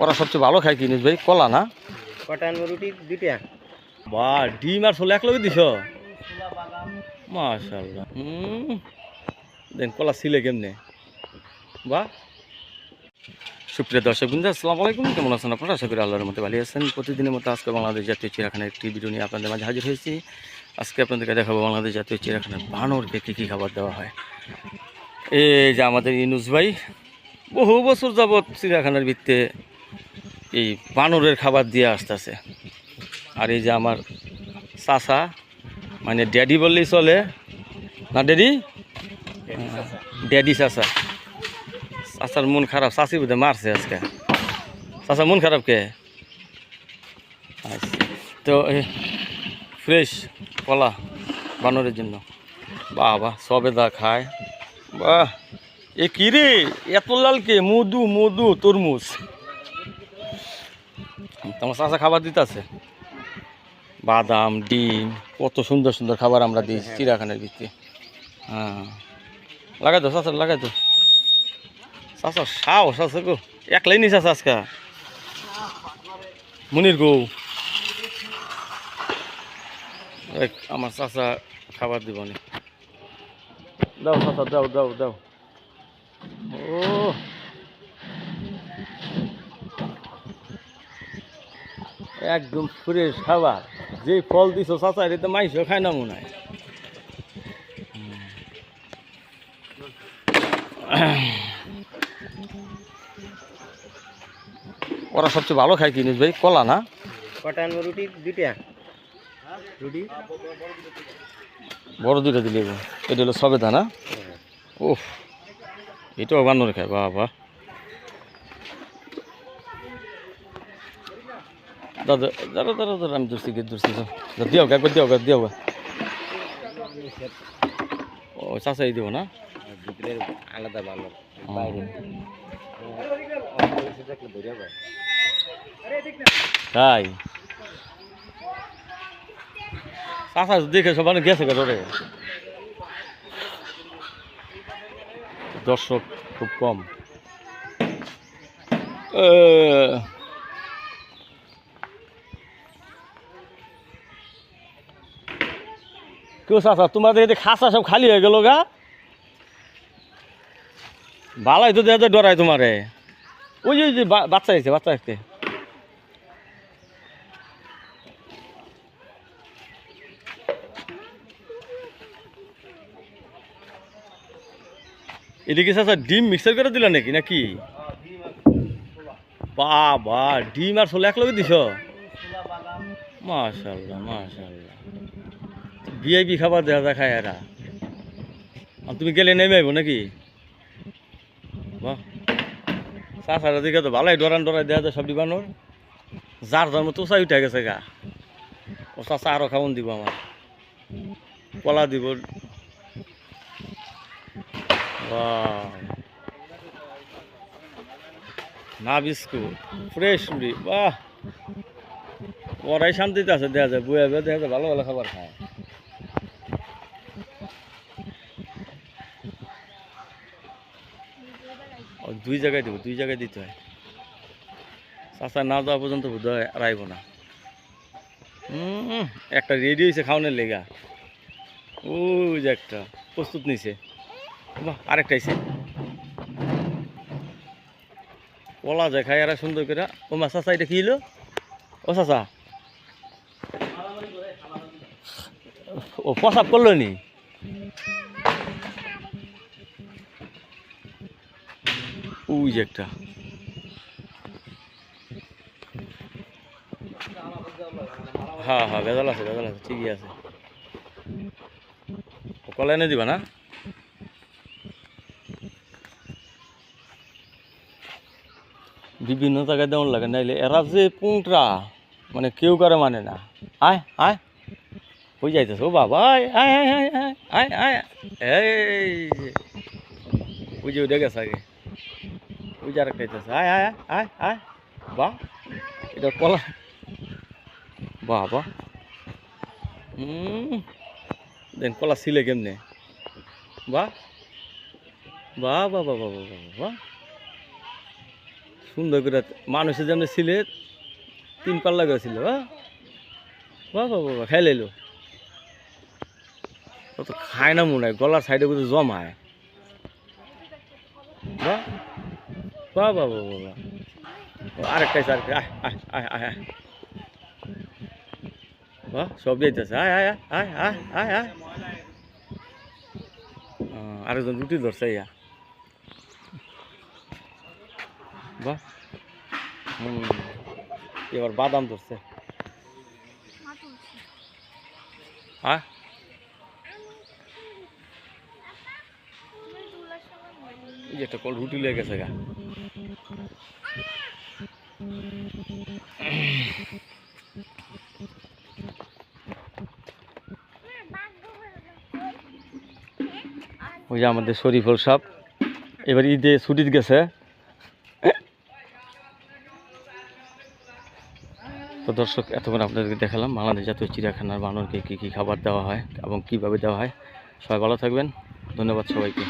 ওরা সবচেয়ে ভালো খায় কিনিস ভাই? কলা না? কটা আনব রুটি? দুইটা। বা ডিম আর ছোলা এক লগে দিছ? মাশাল্লাহ হুম দেন কলা ছিলে কেমনে? বা। সুপ্রিয় দর্শক বৃন্দ আসসালামু আলাইকুম। কেমন আছেন আপনারা? আশা করি আল্লাহর মধ্যে ভালো আছেন। প্রতিদিনের মতো আজকে বাংলাদেশ জাতীয় চিড়াখানার একটি ভিডিও নিয়ে আপনাদের মাঝে হাজির হয়েছি। আজকে আপনাদেরকে দেখাবো বাংলাদেশ জাতীয় চিড়াখানার বানরকে কী কী খাবার দেওয়া হয়। এই যে আমাদের ইনুস ভাই বহু বছর যাবৎ চিড়িয়াখানার ভিত্তে এই বানরের খাবার দিয়ে আসতেছে। আর এই যে আমার চাচা মানে ড্যাডি বললেই চলে। না, ড্যাডি? ড্যাডি চাচা। চাচার মন খারাপ, চাচি বোধহয় মারছে আজকে। চাচা, মন খারাপ কে? আচ্ছা। তো ফ্রেশ, কলা বানরের জন্য। বাহ সবেদা খায়। বাহ! এ কি রে? এত লাল কে? মধু মধু, তরমুজ। তোমার চাচা খাবার দিতেছে? বাদাম ডিম কত সুন্দর সুন্দর খাবার আমরা দিই চিড়াখানার ভিত্তি। হ্যাঁ। লাগাই তো চাচা লাগাই তো চাচা সাও চাচা গো। একলাই নি চাচা আজকা। মুনির গো এক আমার চাচা খাবার দিব নি দাও চাচা দাও দাও দাও। ও। একদম ফ্রেশ খাবার। যে ফল দিছ চাচা এটা মাইসও খায় না মনে হয়। ওরা সবচেয়ে ভালো খায় কিনিস ভাই? কলা না? কটা আনব রুটি? দুইটা। রুটি? বড় দুইটা দিলে। এটা হলো সবেদা না? ওহ এটাও বানর খায় বাহ দাদা দাদা দাদা দাদা, আমি দূরছি গিয়ে দূরছি দিও গা দিও গা দিও গা। ও চাচাই দিব না? ভিতরের আলাদা ভালো। বাইরে তাই? চাচা দেখে সবাই গেছে গা ধরে। দর্শক খুব কম। তোমাদের এতে খাসা সব খালি হয়ে গেল গা। ভালাই তো ডরাই তোমারে। ওই যে বাচ্চা আছে বাচ্চা আছে এদিকে ডিম মিক্সার করে দিলা নাকি নাকি? বাবা, ডিম আর ছোলা এক লগে দিছ? মাশাল্লাহ মাশাল্লাহ ভিআইপি খাবার দেওয়া যায় এরা। আর তুমি গেলে নেমে আইব নাকি? বাহ। চাচার দিকে তো ভালোই ডরান ডরাই দেওয়া যায় সব দিবানোর যার ধর্ম তো চাই উঠে গেছে গা। ও চাচা আরও খাওয়ান দিব আমার। কলা দিব। না বিস্কুট, ফ্রেশ বাহ। ওরাই শান্তিতে আছে দেখা যায় বয়ে বয়ে দেখা যায়, ভালো ভালো খাবার খায়। দুই জায়গায় দেবো, দুই জায়গায় দিতে হয়। চাষা না যাওয়া পর্যন্ত বোধ হয় রাইব না। একটা রেডি হয়েছে খাওয়ানোর লেগা। ওই যে একটা, প্রস্তুত নিছে। আরেকটা আইছে। কলা যায় খাই, আর সুন্দর করে। ও মা, চাচা, এটা কি ও চাচা। ও প্রসাব করল নি? ওই একটা। হ্যাঁ হ্যাঁ বেজাল আছে বেজাল আছে, ঠিকই আছে। কলা এনে দিবা না? বিভিন্ন জায়গায় দেওয়ান লাগে, নাইলে এরা যে পুংটরা মানে কেউ কারে মানে না। আয় আয়। হয়ে যাইতেছে? ও বাবা, আয় আয় আয় আয় আয় এই, ওই যে ওইটা গেছে আগে। ওই যে আরেকটা আইতেছে। আয় আয় আয় আয়। বাহ, এটা কলা। বাবা। দেন কলা ছিলে কেমনে? বাহ বাহ বাহ বাহ বাহ বাহ বাহ সুন্দর করে মানুষের যেমন ছিলে, তিন পাল্লা করে ছিল, বাহ। বাহ বাবা খাই লাইলো। ও তো খায় না মনে হয় গলার সাইডে কোথাও জমায়। বাহ বাহ বাহ বাহ বাহ বাহ। ও, আরেকটা আছে আরেকটা আয় আয় আয় আয় আয়। বাহ সব যাইতেছে আয় আয় আয় আয় আয় আয়। আরেকজন রুটি ধরছে ইয়া। বাহ এবার বাদাম ধরছে। হ্যাঁ এই একটা কল রুটি লেগে গেছে গা। ওই যে আমাদের শরীফল সাপ এবার ঈদে ছুটিতে গেছে। তো দর্শক, এতক্ষণ আপনাদেরকে দেখালাম বাংলাদেশ জাতীয় চিড়িয়াখানার বানরকে কী কী খাবার দেওয়া হয় এবং কীভাবে দেওয়া হয়। সবাই ভালো থাকবেন। ধন্যবাদ সবাইকে।